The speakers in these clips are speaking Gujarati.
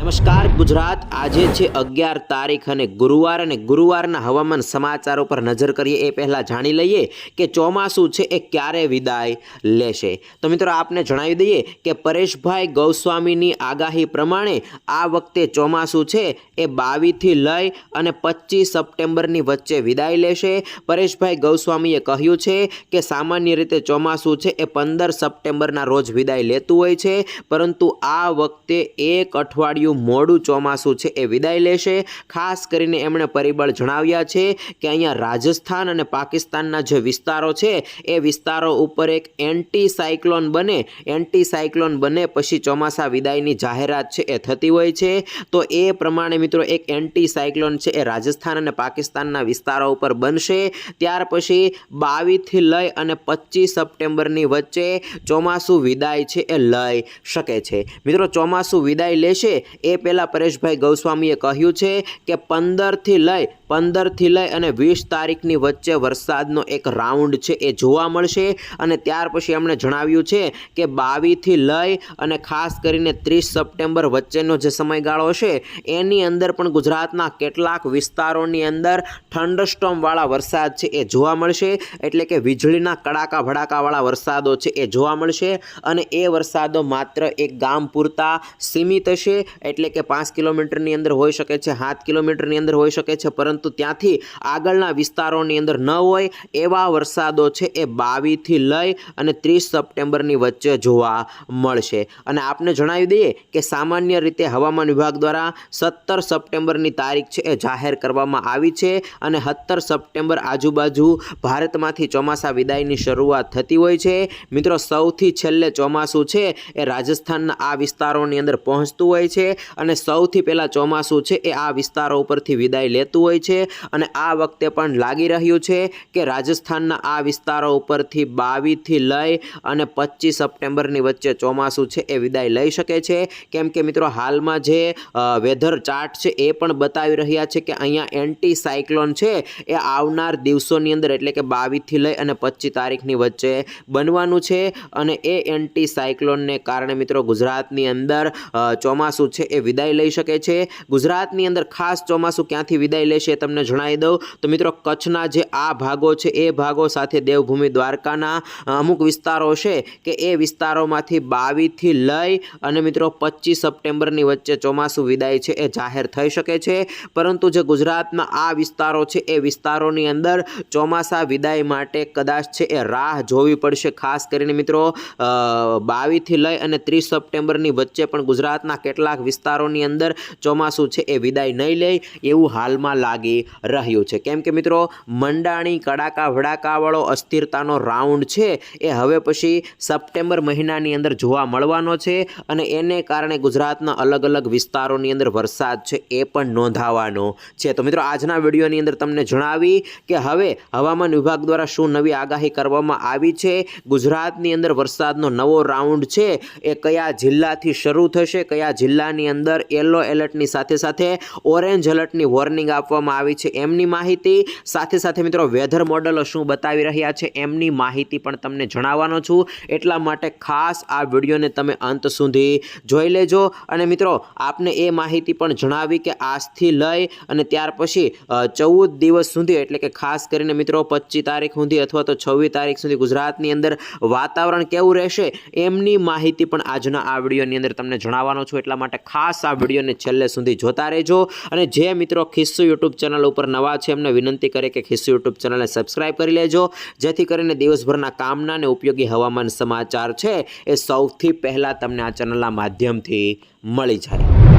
નમસ્કાર, ગુજરાત. આજે છે અગિયાર તારીખ અને ગુરુવાર અને ગુરુવારના હવામાન સમાચારો પર નજર કરીએ. એ પહેલાં જાણી લઈએ કે ચોમાસું છે એ ક્યારે વિદાય લેશે. તો મિત્રો, આપને જણાવી દઈએ કે પરેશભાઈ ગૌસ્વામીની આગાહી પ્રમાણે આ વખતે ચોમાસું છે એ બાવીસથી લઈ અને પચીસ સપ્ટેમ્બરની વચ્ચે વિદાય લેશે. પરેશભાઈ ગૌસ્વામીએ કહ્યું છે કે સામાન્ય રીતે ચોમાસું છે એ પંદર સપ્ટેમ્બરના રોજ વિદાય લેતું હોય છે, પરંતુ આ વખતે એક અઠવાડિયું મોડું ચોમાસું છે એ વિદાય લેશે. ખાસ કરીને એમણે પરિબળ જણાવ્યા છે કે અહીંયા રાજસ્થાન અને પાકિસ્તાનના જે વિસ્તારો છે, એ વિસ્તારો ઉપર એક એન્ટી સાયક્લોન બને. એન્ટી સાયક્લોન બને પછી ચોમાસા વિદાયની જાહેરાત છે એ થતી હોય છે. તો એ પ્રમાણે મિત્રો એક એન્ટી સાયક્લોન છે એ રાજસ્થાન અને પાકિસ્તાનના વિસ્તારો ઉપર બનશે. ત્યાર પછી બાવીસથી લઈ અને પચીસ સપ્ટેમ્બરની વચ્ચે ચોમાસું વિદાય છે એ લઈ શકે છે. મિત્રો ચોમાસું વિદાય લેશે એ પહેલાં પરેશભાઈ ગૌસ્વામીએ કહ્યું છે કે પંદરથી લઈ પંદરથી લઈ અને વીસ તારીખની વચ્ચે વરસાદનો એક રાઉન્ડ છે એ જોવા મળશે. અને ત્યાર પછી એમણે જણાવ્યું છે કે બાવીસથી લઈ અને ખાસ કરીને ત્રીસ સપ્ટેમ્બર વચ્ચેનો જે સમયગાળો છે એની અંદર પણ ગુજરાતના કેટલાક વિસ્તારોની અંદર ઠંડસ્ટોમવાળા વરસાદ છે એ જોવા મળશે. એટલે કે વીજળીના કડાકા ભડાકાવાળા વરસાદો છે એ જોવા મળશે. અને એ વરસાદો માત્ર એક ગામ પૂરતા સીમિત હશે. એટલે કે પાંચ કિલોમીટરની અંદર હોઈ શકે છે, સાત કિલોમીટરની અંદર હોઈ શકે છે, પરંતુ ત્યાંથી આગળના વિસ્તારોની અંદર ન હોય એવા વરસાદો છે એ બાવીસથી લઈ અને ત્રીસ સપ્ટેમ્બરની વચ્ચે જોવા મળશે. અને આપને જણાવી દઈએ કે સામાન્ય રીતે હવામાન વિભાગ દ્વારા સત્તર સપ્ટેમ્બરની તારીખ છે એ જાહેર કરવામાં આવી છે અને સત્તર સપ્ટેમ્બર આજુબાજુ ભારતમાંથી ચોમાસા વિદાયની શરૂઆત થતી હોય છે. મિત્રો, સૌથી છેલ્લે ચોમાસું છે એ રાજસ્થાનના આ વિસ્તારોની અંદર પહોંચતું હોય છે. અને સૌથી પહેલાં ચોમાસું છે એ આ વિસ્તારો ઉપરથી વિદાય લેતું હોય છે અને આ વખતે પણ લાગી રહ્યું છે કે રાજસ્થાનના આ વિસ્તારો ઉપરથી બાવીસથી લઈ અને પચીસ સપ્ટેમ્બરની વચ્ચે ચોમાસું છે એ વિદાય લઈ શકે છે. કેમ કે મિત્રો હાલમાં જે વેધર ચાર્ટ છે એ પણ બતાવી રહ્યા છે કે અહીંયા એન્ટી સાયક્લોન છે એ આવનાર દિવસોની અંદર એટલે કે બાવીસથી લઈ અને પચીસ તારીખની વચ્ચે બનવાનું છે અને એ એન્ટી સાયક્લોનને કારણે મિત્રો ગુજરાતની અંદર ચોમાસું છે એ વિદાય લઈ શકે છે. ગુજરાતની અંદર ખાસ ચોમાસું ક્યાંથી વિદાય લેશે તમને જણાવી દઉં. તો મિત્રો, કચ્છના જે આ ભાગો છે, એ ભાગો સાથે દેવભૂમિ દ્વારકાના અમુક વિસ્તારો છે કે એ વિસ્તારોમાંથી બાવીસથી લઈ અને મિત્રો પચીસ સપ્ટેમ્બરની વચ્ચે ચોમાસું વિદાય છે એ જાહેર થઈ શકે છે. પરંતુ જે ગુજરાતના આ વિસ્તારો છે, એ વિસ્તારોની અંદર ચોમાસા વિદાય માટે કદાચ છે એ રાહ જોવી પડશે. ખાસ કરીને મિત્રો બાવીસથી લઈ અને ત્રીસ સપ્ટેમ્બરની વચ્ચે પણ ગુજરાતના કેટલાક વિસ્તારોની અંદર ચોમાસું છે એ વિદાય નહીં લે એવું હાલમાં લાગી રહ્યું છે. કેમ કે મિત્રો, મંડાણી, કડાકા ભડાકાવાળો અસ્થિરતાનો રાઉન્ડ છે. એ હવે પછી સપ્ટેમ્બર મહિનાની અંદર જોવા મળવાનો છે અને એને કારણે ગુજરાતના અલગ અલગ વિસ્તારોની અંદર વરસાદ છે એ પણ નોંધાવાનો છે. તો મિત્રો, આજના વિડીયોની અંદર તમને જણાવી કે હવે હવામાન વિભાગ દ્વારા શું નવી આગાહી કરવામાં આવી છે? ગુજરાતની અંદર વરસાદનો નવો રાઉન્ડ છે. એ કયા જિલ્લાથી શરૂ થશે? કયા જિલ્લાની અંદર યલો એલર્ટની સાથે સાથે ઓરેન્જ એલર્ટની વોર્નિંગ આપવામાં આવી છે. એમની માહિતી સાથે સાથે મિત્રો વેધર મોડલો શું બતાવી રહ્યા છે એમની માહિતી પણ તમને જણાવવાનો છું. એટલા માટે ખાસ આ વિડીયોને તમે અંત સુધી જોઈ લેજો. અને મિત્રો, આપને એ માહિતી પણ જણાવી કે આજથી લઈ અને ત્યાર પછી ચૌદ દિવસ સુધી એટલે કે ખાસ કરીને મિત્રો પચીસ તારીખ સુધી અથવા તો છવ્વીસ તારીખ સુધી ગુજરાતની અંદર વાતાવરણ કેવું રહેશે એમની માહિતી પણ આજના આ વિડીયોની અંદર તમને જણાવવાનો છું. એટલા માટે ખાસ આ વિડીયોને છેલ્લે સુધી જોતા રહેજો. અને જે મિત્રો ખિસ્સુ યુટ્યુબ ચેનલ ઉપર નવા છે, એમને વિનંતી કરે કે ખિસ્સુ યુટ્યુબ ચેનલને સબસ્ક્રાઈબ કરી લેજો. જેથી કરીને દિવસભરના કામના અને ઉપયોગી હવામાન સમાચાર છે, એ સૌથી પહેલાં તમને આ ચેનલના માધ્યમથી મળી જાય.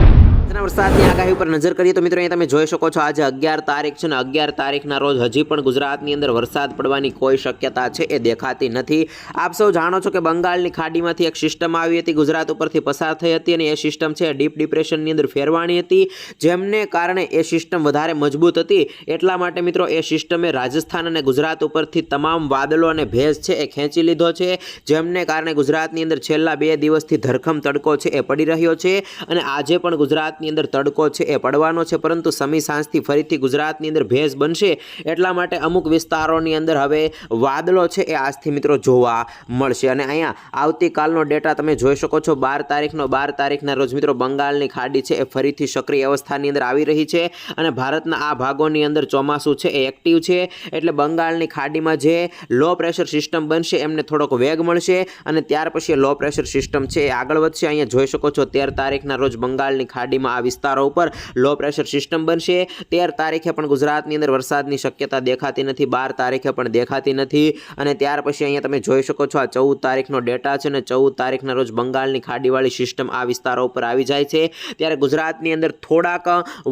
આજના વરસાદની આગાહી ઉપર નજર કરીએ તો મિત્રો અહીંયા તમે જોઈ શકો છો, આજે અગિયાર તારીખ છે ને અગિયાર તારીખના રોજ હજી પણ ગુજરાતની અંદર વરસાદ પડવાની કોઈ શક્યતા છે એ દેખાતી નથી. આપ સૌ જાણો છો કે બંગાળની ખાડીમાંથી એક સિસ્ટમ આવી હતી, ગુજરાત ઉપરથી પસાર થઈ હતી અને એ સિસ્ટમ છે ડીપ ડિપ્રેશનની અંદર ફેરવાણી હતી, જેમને કારણે એ સિસ્ટમ વધારે મજબૂત હતી. એટલા માટે મિત્રો એ સિસ્ટમે રાજસ્થાન અને ગુજરાત ઉપરથી તમામ વાદળો અને ભેજ છે એ ખેંચી લીધો છે, જેમને કારણે ગુજરાતની અંદર છેલ્લા બે દિવસથી ધરખમ તડકો છે એ પડી રહ્યો છે અને આજે પણ ગુજરાત ગુજરાતની અંદર તડકો છે એ પડવાનો છે, પરંતુ સમી સાંજથી ફરીથી ગુજરાતની અંદર ભેજ બનશે એટલા માટે અમુક વિસ્તારોની અંદર હવે વાદળો છે એ આજથી મિત્રો જોવા મળશે. અને અહીંયા આવતીકાલનો ડેટા તમે જોઈ શકો છો, બાર તારીખનો, બાર તારીખના રોજ મિત્રો બંગાળની ખાડી છે એ ફરીથી સક્રિય અવસ્થાની અંદર આવી રહી છે અને ભારતના આ ભાગોની અંદર ચોમાસું છે એ એક્ટિવ છે. એટલે બંગાળની ખાડીમાં જે લો પ્રેશર સિસ્ટમ બનશે એમને થોડોક વેગ મળશે અને ત્યાર પછી લો પ્રેશર સિસ્ટમ છે એ આગળ વધશે. અહીંયા જોઈ શકો છો, તેર તારીખના રોજ બંગાળની ખાડીમાં આ વિસ્તારો ઉપર લો પ્રેશર સિસ્ટમ બનશે. તેર તારીખે પણ ગુજરાતની અંદર વરસાદની શક્યતા દેખાતી નથી, બાર તારીખે પણ દેખાતી નથી. અને ત્યાર પછી અહીંયા તમે જોઈ શકો છો આ ચૌદ તારીખનો ડેટા છે ને ચૌદ તારીખના રોજ બંગાળની ખાડીવાળી સિસ્ટમ આ વિસ્તારો ઉપર આવી જાય છે. ત્યારે ગુજરાતની અંદર થોડાક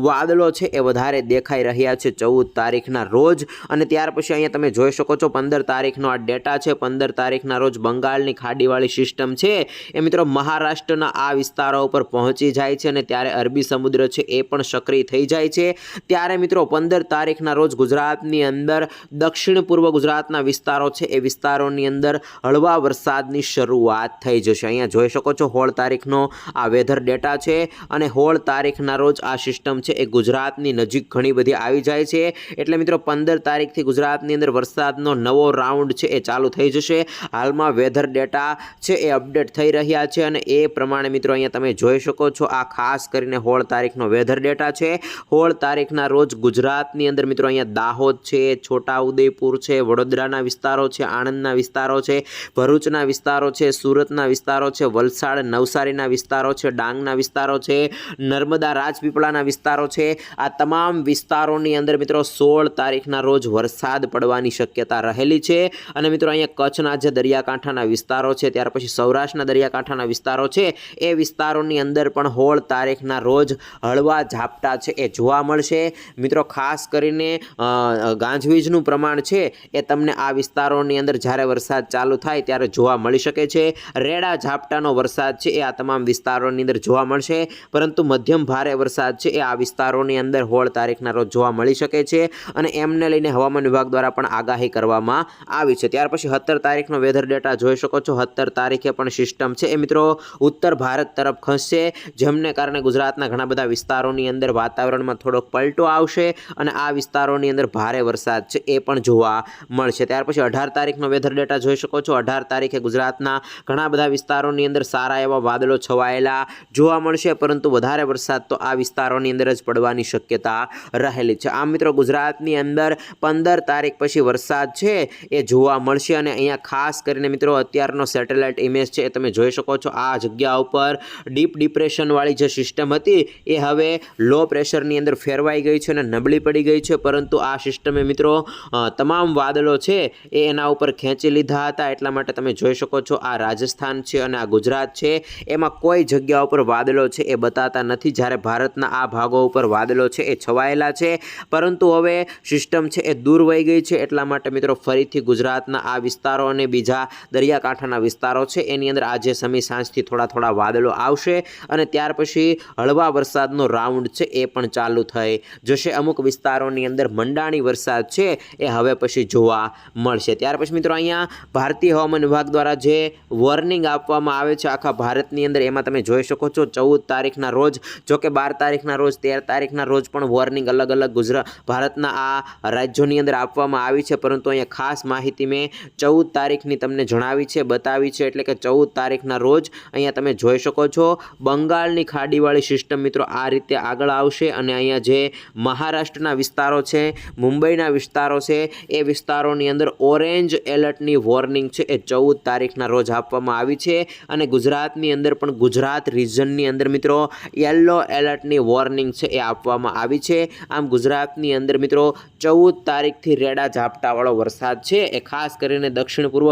વાદળો છે એ વધારે દેખાઈ રહ્યા છે ચૌદ તારીખના રોજ. અને ત્યાર પછી અહીંયા તમે જોઈ શકો છો પંદર તારીખનો આ ડેટા છે, પંદર તારીખના રોજ બંગાળની ખાડીવાળી સિસ્ટમ છે. એ મિત્રો મહારાષ્ટ્રના આ વિસ્તારો ઉપર પહોંચી જાય છે અને ત્યારે અરબી સમુદ્ર છે, એ પણ સક્રિય થઈ જાય છે. ત્યારે મિત્રો, પંદર તારીખના રોજ ગુજરાતની અંદર દક્ષિણ પૂર્વ ગુજરાતના વિસ્તારો છે, એ વિસ્તારોની અંદર હળવા વરસાદની શરૂઆત થઈ જશે. અહીંયા જોઈ શકો છો, હોળ તારીખનો આ વેધર ડેટા છે અને હોળ તારીખના રોજ આ સિસ્ટમ છે, એ ગુજરાતની નજીક ઘણી બધી આવી જાય છે. એટલે મિત્રો, પંદર તારીખથી ગુજરાતની અંદર વરસાદનો નવો રાઉન્ડ છે, એ ચાલુ થઈ જશે. હાલમાં વેધર ડેટા છે, એ અપડેટ થઈ રહ્યા છે અને એ પ્રમાણે મિત્રો, અહીંયા તમે જોઈ શકો છો, આ ખાસ કરીને સોળ તારીખનો વેધર ડેટા છે. હોળ તારીખના રોજ ગુજરાતની અંદર મિત્રો અહીંયા દાહોદ છે, છોટાઉદેપુર છે, વડોદરાના વિસ્તારો છે, આણંદના વિસ્તારો છે, ભરૂચના વિસ્તારો છે, સુરતના વિસ્તારો છે, વલસાડ, નવસારીના વિસ્તારો છે, ડાંગના વિસ્તારો છે, નર્મદા, રાજપીપળાના વિસ્તારો છે. આ તમામ વિસ્તારોની અંદર મિત્રો સોળ તારીખના રોજ વરસાદ પડવાની શક્યતા રહેલી છે. અને મિત્રો અહીંયા કચ્છના જે દરિયાકાંઠાના વિસ્તારો છે, ત્યાર પછી સૌરાષ્ટ્રના દરિયાકાંઠાના વિસ્તારો છે, એ વિસ્તારોની અંદર પણ હોળ તારીખના રોજ હળવા ઝાપટા છે એ જોવા મળશે. મિત્રો, ખાસ કરીને ગાંજવીજનું પ્રમાણ છે એ તમને આ વિસ્તારોની અંદર જ્યારે વરસાદ ચાલુ થાય ત્યારે જોવા મળી શકે છે. રેડા ઝાપટાનો વરસાદ છે એ આ તમામ વિસ્તારોની અંદર જોવા મળશે, પરંતુ મધ્યમ ભારે વરસાદ છે એ આ વિસ્તારોની અંદર હોળ તારીખના રોજ જોવા મળી શકે છે અને એમને લઈને હવામાન વિભાગ દ્વારા પણ આગાહી કરવામાં આવી છે. ત્યાર પછી સત્તર તારીખનો વેધર ડેટા જોઈ શકો છો. સત્તર તારીખે પણ સિસ્ટમ છે એ મિત્રો, ઉત્તર ભારત તરફ ખસશે, જેમને કારણે ગુજરાતના ઘણા બધા વિસ્તારોની અંદર વાતાવરણમાં થોડોક પલટો આવશે અને આ વિસ્તારોની અંદર ભારે વરસાદ છે એ પણ જોવા મળશે. ત્યાર પછી અઢાર તારીખનો વેધર ડેટા જોઈ શકો છો. અઢાર તારીખે ગુજરાતના ઘણા બધા વિસ્તારોની અંદર સારા એવા વાદળો છવાયેલા જોવા મળશે, પરંતુ વધારે વરસાદ તો આ વિસ્તારોની અંદર જ પડવાની શક્યતા રહેલી છે. આમ મિત્રો, ગુજરાતની અંદર પંદર તારીખ પછી વરસાદ છે એ જોવા મળશે અને અહીંયા ખાસ કરીને મિત્રો, અત્યારનો સેટેલાઇટ ઇમેજ છે એ તમે જોઈ શકો છો. આ જગ્યા ઉપર ડીપ ડિપ્રેશનવાળી જે સિસ્ટમ હતી એ હવે લો પ્રેશરની અંદર ફેરવાઈ ગઈ છે અને નબળી પડી ગઈ છે. પરંતુ આ સિસ્ટમે મિત્રો તમામ વાદળો છે એ એના ઉપર ખેંચી લીધા હતા. એટલા માટે તમે જોઈ શકો છો આ રાજસ્થાન છે અને આ ગુજરાત છે. એમાં કોઈ જગ્યા ઉપર વાદળો છે એ બતાતા નથી. જ્યારે ભારતના આ ભાગો ઉપર વાદળો છે એ છવાયેલા છે. પરંતુ હવે સિસ્ટમ છે એ દૂર વહી ગઈ છે. એટલા માટે મિત્રો ફરીથી ગુજરાતના આ વિસ્તારો અને બીજા દરિયાકાંઠાના વિસ્તારો છે. એની અંદર આજે સમી સાંજથી થોડા થોડા વાદળો આવશે અને ત્યાર પછી હળવા વરસાદનો રાઉન્ડ છે, એ પણ ચાલુ થઈ. જશે અમુક વિસ્તારોની અંદર મંડાણી વરસાદ છે, એ હવે પછી જોવા મળશે. ત્યાર પછી મિત્રો અહીંયા ભારતીય હવામાન વિભાગ દ્વારા જે વોર્નિંગ આપવામાં આવે છે આખા ભારતની અંદર, એમાં તમે જોઈ શકો છો ચૌદ તારીખના રોજ જો કે બાર તારીખના રોજ, તેર તારીખના રોજ પણ વોર્નિંગ અલગ અલગ ગુજરાત, ભારતના આ રાજ્યોની અંદર આપવામાં આવી છે. પરંતુ અહીંયા ખાસ માહિતી મેં ચૌદ તારીખની તમને જણાવી છે, બતાવી છે. એટલે કે ચૌદ તારીખના રોજ અહીંયા તમે જોઈ શકો છો બંગાળની ખાડીવાળી સિસ્ટમ મિત્રો આ રીતે આગળ આવશે અને અહીંયા જે મહારાષ્ટ્રના વિસ્તારો છે, મુંબઈના વિસ્તારો છે, એ વિસ્તારોની અંદર ઓરેન્જ એલર્ટની વોર્નિંગ છે. એ ચૌદ તારીખના રોજ આપવામાં આવી છે અને ગુજરાતની અંદર પણ ગુજરાત રિજનની અંદર મિત્રો યલો એલર્ટની વોર્નિંગ છે એ આપવામાં આવી છે. આમ ગુજરાતની અંદર મિત્રો ચૌદ તારીખથી રેડા ઝાપટાવાળો વરસાદ છે. એ ખાસ કરીને દક્ષિણ પૂર્વ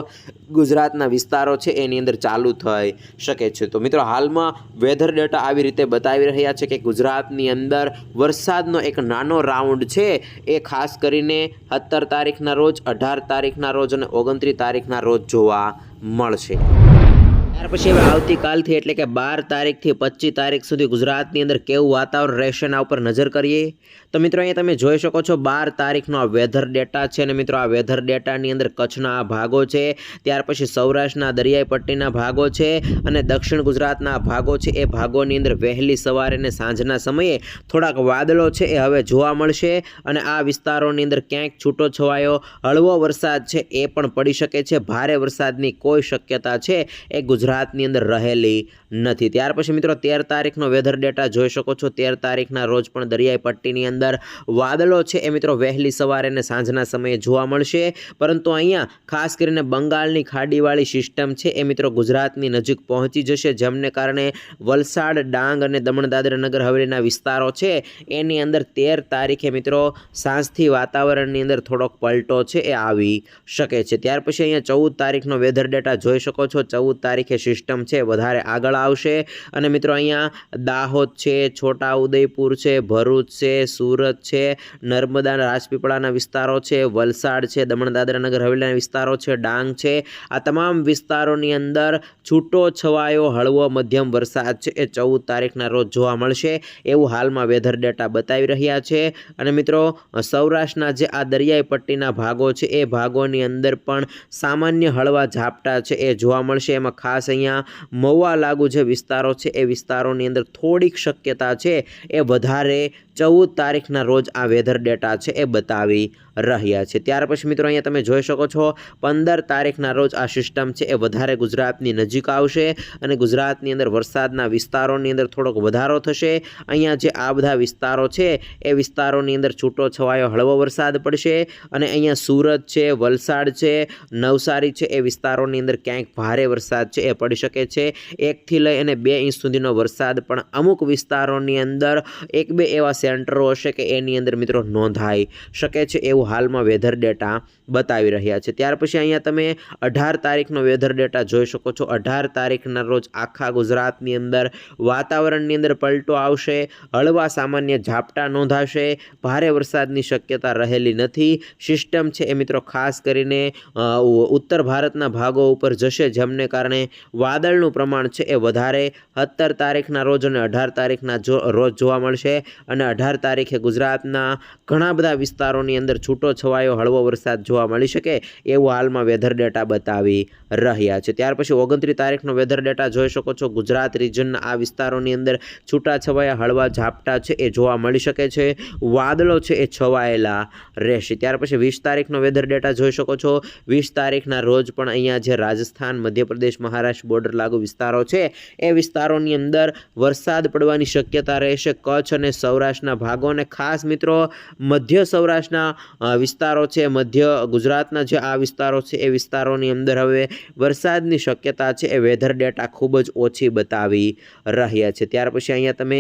ગુજરાતના વિસ્તારો છે એની અંદર ચાલુ થઈ શકે છે. તો મિત્રો હાલમાં વેધર ડેટા આવી રીતે બતાવી રહ્યા છે કે ગુજરાતની અંદર વરસાદનો એક નાનો રાઉન્ડ છે. એ ખાસ કરીને સત્તર તારીખના રોજ, અઢાર તારીખના રોજ અને ઓગણત્રીસ તારીખના રોજ જોવા મળશે. ત્યાર પછી હવે આવતીકાલથી એટલે કે બાર તારીખથી પચીસ તારીખ સુધી ગુજરાતની અંદર કેવું વાતાવરણ રહેશે એના ઉપર નજર કરીએ. તો મિત્રો અહીંયા તમે જોઈ શકો છો બાર તારીખનો આ વેધર ડેટા છે અને મિત્રો આ વેધર ડેટાની અંદર કચ્છના આ ભાગો છે, ત્યાર પછી સૌરાષ્ટ્રના દરિયાઈ પટ્ટીના ભાગો છે અને દક્ષિણ ગુજરાતના ભાગો છે એ ભાગોની અંદર વહેલી સવારે અને સાંજના સમયે થોડાક વાદળો છે એ હવે જોવા મળશે અને આ વિસ્તારોની અંદર ક્યાંક છૂટો છવાયો, હળવો વરસાદ છે એ પણ પડી શકે છે, ભારે વરસાદની કોઈ શક્યતા છે એ ગુજરાતની અંદર રહેલી નથી. ત્યાર પછી મિત્રો તેર તારીખનો વેધર ડેટા જોઈ શકો છો. તેર તારીખના રોજ પણ દરિયાઈ પટ્ટીની અંદર વાદળો છે. એ મિત્રો વહેલી સવારે અને સાંજના સમયે જોવા મળશે. પરંતુ અહીંયા ખાસ કરીને બંગાળની ખાડીવાળી સિસ્ટમ છે. એ મિત્રો ગુજરાતની નજીક પહોંચી જશે. જેમને કારણે વલસાડ, ડાંગ અને દમણ દાદરા નગર હવેલીના વિસ્તારો છે. એની અંદર તેર તારીખે મિત્રો સાંજથી વાતાવરણની અંદર થોડોક પલટો છે. એ આવી શકે છે. ત્યાર પછી અહીંયા ચૌદ તારીખનો વેધર ડેટા જોઈ શકો છો. ચૌદ તારીખે સિસ્ટમ છે. વધારે આગળ આવશે. અને મિત્રો અહીંયા દાહોદ છે છોટા ઉદયપુર છે, ભરૂચ છે, સુરત છે, નર્મદા રાજપીપળાના વિસ્તારો છે, વલસાડ છે દમણ દાદરા નગર હવેલીના વિસ્તારો છે, ડાંગ છે. આ તમામ વિસ્તારોની અંદર છૂટો છવાયો હળવો મધ્યમ વરસાદ છે. એ ચૌદ તારીખના રોજ જોવા મળશે. એવું હાલમાં વેધર ડેટા બતાવી રહ્યા છે. અને મિત્રો, સૌરાષ્ટ્રના જે આ દરિયાઈ પટ્ટીના ભાગો છે, એ ભાગોની અંદર પણ સામાન્ય હળવા ઝાપટા છે, એ જોવા મળશે. એમાં ખાસ અહીંયા મહુવા લાગુ જે વિસ્તારો છે એ વિસ્તારોની અંદર થોડીક શક્યતા છે એ વધારે ચૌદ તારીખના રોજ આ વેધર ડેટા છે એ બતાવી રહ્યા છે. ત્યાર પછી મિત્રો અહીંયા તમે જોઈ શકો છો, પંદર તારીખના રોજ આ સિસ્ટમ છે એ વધારે ગુજરાતની નજીક આવશે અને ગુજરાતની અંદર વરસાદના વિસ્તારોની અંદર થોડોક વધારો થશે. અહીંયા જે આ બધા વિસ્તારો છે, એ વિસ્તારોની અંદર છૂટો છવાયો હળવો વરસાદ પડશે અને અહીંયા સુરત છે, વલસાડ છે, નવસારી છે, એ વિસ્તારોની અંદર ક્યાંક ભારે વરસાદ છે એ પડી શકે છે. એકથી લઈ અને બે ઇંચ સુધીનો વરસાદ પણ અમુક વિસ્તારોની અંદર એક બે એવા સેન્ટરો હશે કે એની અંદર મિત્રો નોંધાઈ શકે છે એવું હાલમાં વેધર ડેટા બતાવી રહ્યા છે. ત્યાર પછી અહીંયા તમે અઢાર તારીખનો વેધર ડેટા જોઈ શકો છો. અઢાર તારીખના રોજ આખા ગુજરાતની અંદર વાતાવરણની અંદર પલટો આવશે, હળવા સામાન્ય ઝાપટા નોંધાશે, ભારે વરસાદની શક્યતા રહેલી નથી. સિસ્ટમ છે એ મિત્રો ખાસ કરીને ઉત્તર ભારતના ભાગો ઉપર જશે, જેમને કારણે વાદળનું પ્રમાણ છે એ વધારે. સત્તર તારીખના રોજ અને અઢાર તારીખના જો, રોજ જોવા મળશે અને અઢાર તારીખે ગુજરાતના ઘણા બધા વિસ્તારોની અંદર છૂટો છવાયો હળવો વરસાદ જોવા મળી શકે એવું હાલમાં વેધર ડેટા બતાવી રહ્યા છે. ત્યાર પછી ઓગણત્રીસ તારીખનો વેધર ડેટા જોઈ શકો છો. ગુજરાત રિજનના આ વિસ્તારોની અંદર છૂટા છવાયા, હળવા ઝાપટા છે એ જોવા મળી શકે છે. વાદળો છે એ છવાયેલા રહેશે. ત્યાર પછી વીસ તારીખનો વેધર ડેટા જોઈ શકો છો. વીસ તારીખના રોજ પણ અહીંયા જે રાજસ્થાન, મધ્યપ્રદેશ, મહારાષ્ટ્ર બોર્ડર લાગુ વિસ્તારો છે, એ વિસ્તારોની અંદર વરસાદ પડવાની શક્યતા રહેશે. કચ્છ અને સૌરાષ્ટ્રના ભાગો અને ખાસ મિત્રો મધ્ય સૌરાષ્ટ્રના વિસ્તારો છે, મધ્ય ગુજરાતના જે આ વિસ્તારો છે, એ વિસ્તારોની અંદર હવે વરસાદની શક્યતા છે, એ વેધર ડેટા ખૂબ જ ઓછી બતાવી રહ્યા છે. ત્યાર પછી અહીંયા તમે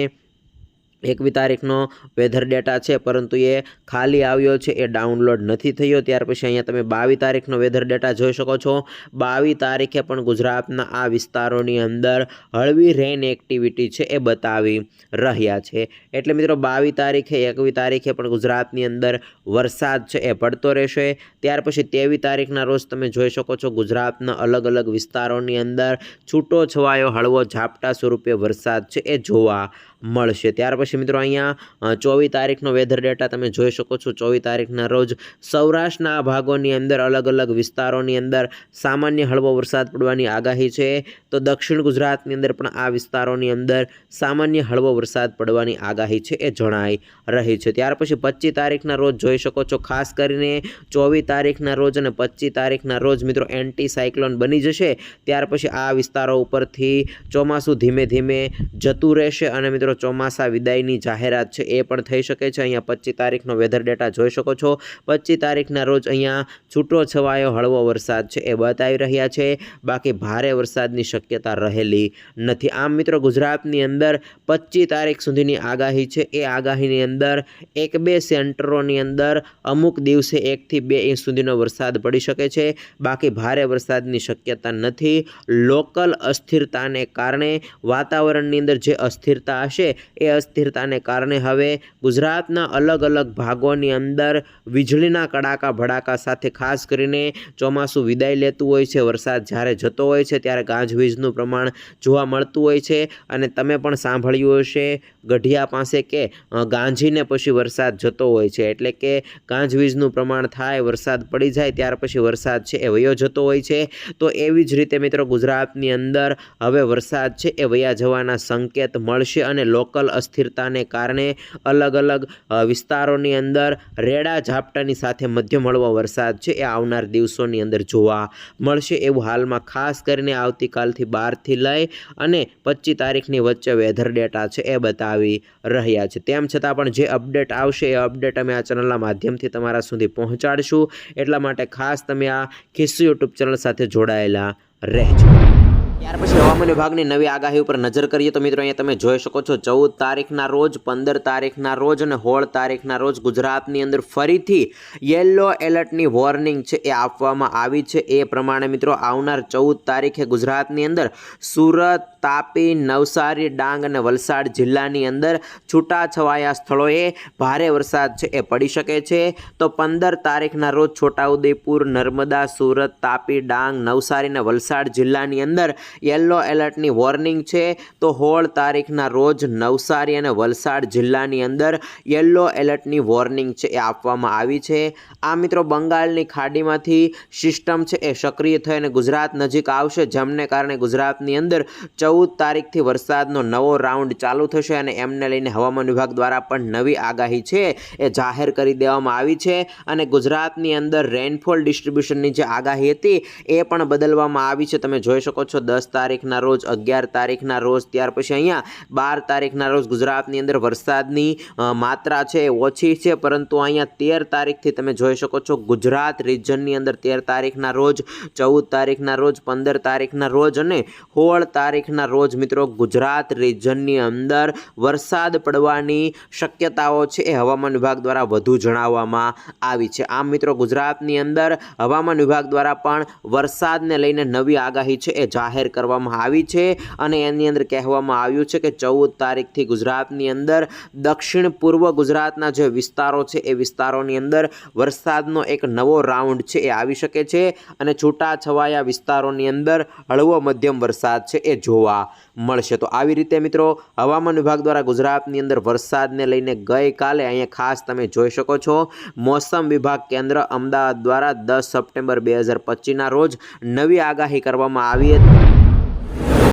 એકવી તારીખનો વેધર ડેટા છે, પરંતુ એ ખાલી આવ્યો છે, એ ડાઉનલોડ નથી થયો. ત્યાર પછી અહીંયા તમે બાવીસ તારીખનો વેધર ડેટા જોઈ શકો છો. બાવીસ તારીખે પણ ગુજરાતના આ વિસ્તારોની અંદર હળવી રેન એક્ટિવિટી છે, એ બતાવી રહ્યા છે. એટલે મિત્રો બાવીસ તારીખે, એકવી તારીખે પણ ગુજરાતની અંદર વરસાદ છે, એ પડતો રહેશે. ત્યાર પછી તેવી તારીખના રોજ તમે જોઈ શકો છો, ગુજરાતના અલગ અલગ વિસ્તારોની અંદર છૂટો છવાયો, હળવો ઝાપટા સ્વરૂપે વરસાદ છે, એ જોવા મળશે. ત્યાર પછી મિત્રો અહીંયા ચોવીસ તારીખનો વેધર ડેટા તમે જોઈ શકો છો. ચોવીસ તારીખના રોજ સૌરાષ્ટ્રના ભાગોની અંદર અલગ અલગ વિસ્તારોની અંદર સામાન્ય હળવો વરસાદ પડવાની આગાહી છે. તો દક્ષિણ ગુજરાતની અંદર પણ આ વિસ્તારોની અંદર સામાન્ય હળવો વરસાદ પડવાની આગાહી છે એ જણાઈ રહી છે. ત્યાર પછી પચીસ તારીખના રોજ જોઈ શકો છો, ખાસ કરીને ચોવીસ તારીખના રોજ અને પચીસ તારીખના રોજ મિત્રો એન્ટી સાયક્લોન બની જશે. ત્યાર પછી આ વિસ્તારો ઉપરથી ચોમાસું ધીમે ધીમે જતું રહેશે અને મિત્રો ચોમાસા વિદાયની જાહેરાત છે, એ પણ થઈ શકે છે. અહીંયા પચીસ તારીખનો વેધર ડેટા જોઈ શકો છો. પચીસ તારીખના રોજ અહીંયા છૂટો છવાયો હળવો વરસાદ છે, એ બતાવી રહ્યા છે. બાકી ભારે વરસાદની શક્યતા રહેલી નથી. આમ મિત્રો, ગુજરાતની અંદર પચીસ તારીખ સુધીની આગાહી છે. એ આગાહીની અંદર એક બે સેન્ટરોની અંદર અમુક દિવસે એકથી બે ઇંચ સુધીનો વરસાદ પડી શકે છે. બાકી ભારે વરસાદની શક્યતા નથી. લોકલ અસ્થિરતાને કારણે વાતાવરણની અંદર જે અસ્થિરતા છે એ અસ્થિરતાને કારણે હવે ગુજરાતના અલગ અલગ ભાગોની અંદર વીજળીના કડાકા ભડાકા સાથે ખાસ કરીને ચોમાસું વિદાય લેતું હોય છે, વરસાદ જ્યારે જતો હોય છે ત્યારે ગાજવીજનું પ્રમાણ જોવા મળતું હોય છે. અને તમે પણ સાંભળ્યું હશે ગઢિયા પાસે કે ગાંજીને પછી વરસાદ જતો હોય છે. એટલે કે ગાંજવીજનું પ્રમાણ થાય, વરસાદ પડી જાય, ત્યાર પછી વરસાદ છે એ વયો જતો હોય છે. તો એવી જ રીતે મિત્રો ગુજરાતની અંદર હવે વરસાદ છે એ વયા જવાના સંકેત મળશે અને લોકલ અસ્થિરતાને કારણે અલગ અલગ વિસ્તારોની અંદર રેડા ઝાપટાની સાથે મધ્યમ હળવો વરસાદ છે. એ આવનાર દિવસોની અંદર જોવા મળશે. એવું હાલમાં ખાસ કરીને આવતીકાલથી બારથી લઈ અને પચીસ તારીખની વચ્ચે વેધર ડેટા છે એ બતાવી રહ્યા છે. તેમ છતાં પણ જે અપડેટ આવશે એ અપડેટ અમે આ ચેનલના માધ્યમથી તમારા સુધી પહોંચાડીશું. એટલા માટે ખાસ તમે આ ખિસ્સુ યુટ્યુબ ચેનલ સાથે જોડાયેલા રહેજો. ત્યાર પછી હવામાન વિભાગની નવી આગાહી ઉપર નજર કરીએ તો મિત્રો અહીંયા તમે જોઈ શકો છો, ચૌદ તારીખના રોજ, પંદર તારીખના રોજ અને સોળ તારીખના રોજ ગુજરાતની અંદર ફરીથી યલો એલર્ટની વોર્નિંગ છે એ આપવામાં આવી છે. એ પ્રમાણે મિત્રો આવનાર ચૌદ તારીખે ગુજરાતની અંદર સુરત તાપી, નવસારી, ડાંગ અને વલસાડ જિલ્લાની અંદર છૂટાછવાયા સ્થળોએ ભારે વરસાદ છે, એ પડી શકે છે. તો પંદર તારીખના રોજ છોટાઉદેપુર, નર્મદા, સુરત, તાપી, ડાંગ, નવસારી અને વલસાડ જિલ્લાની અંદર યલો એલર્ટની વોર્નિંગ છે. તો હોળ તારીખના રોજ નવસારી અને વલસાડ જિલ્લાની અંદર યલો એલર્ટની વોર્નિંગ છે, એ આપવામાં આવી છે. આ મિત્રો બંગાળની ખાડીમાંથી સિસ્ટમ છે, એ સક્રિય થઈને ગુજરાત નજીક આવશે. જેમને કારણે ગુજરાતની અંદર ચૌદ તારીખથી વરસાદનો નવો રાઉન્ડ ચાલુ થશે અને એમને લઈને હવામાન વિભાગ દ્વારા પણ નવી આગાહી છે એ જાહેર કરી દેવામાં આવી છે. અને ગુજરાતની અંદર રેનફોલ ડિસ્ટ્રીબ્યુશનની જે આગાહી હતી એ પણ બદલવામાં આવી છે. તમે જોઈ શકો છો દસ તારીખના રોજ, અગિયાર તારીખના રોજ, ત્યાર પછી અહીંયા બાર તારીખના રોજ ગુજરાતની અંદર વરસાદની માત્રા છે એ ઓછી છે. પરંતુ અહીંયા તેર તારીખથી તમે જોઈ શકો છો ગુજરાત રિજનની અંદર તેર તારીખના રોજ, ચૌદ તારીખના રોજ, પંદર તારીખના રોજ અને સોળ તારીખના રોજ મિત્રો, ગુજરાત રિજનની અંદર વરસાદ પડવાની શક્યતાઓ છે એ હવામાન વિભાગ દ્વારા વધુ જણાવવામાં આવી છે. આમ મિત્રો, ગુજરાતની અંદર હવામાન વિભાગ દ્વારા પણ વરસાદને લઈને નવી આગાહી છે એ જાહેર કરવામાં આવી છે અને એની અંદર કહેવામાં આવ્યું છે કે ચૌદ તારીખથી ગુજરાતની અંદર દક્ષિણ પૂર્વ ગુજરાતના જે વિસ્તારો છે એ વિસ્તારોની અંદર વરસાદનો એક નવો રાઉન્ડ છે એ આવી શકે છે અને છૂટાછવાયા વિસ્તારોની અંદર હળવો મધ્યમ વરસાદ છે એ જોવા મળશે. તો આવી રીતે મિત્રો, હવામાન વિભાગ દ્વારા ગુજરાતની અંદર વરસાદને લઈને ગઈકાલે અહીંયા ખાસ તમે જોઈ શકો છો, મોસમ વિભાગ કેન્દ્ર અમદાવાદ દ્વારા દસ સપ્ટેમ્બર બે હજાર પચીસના રોજ નવી આગાહી કરવામાં આવી હતી.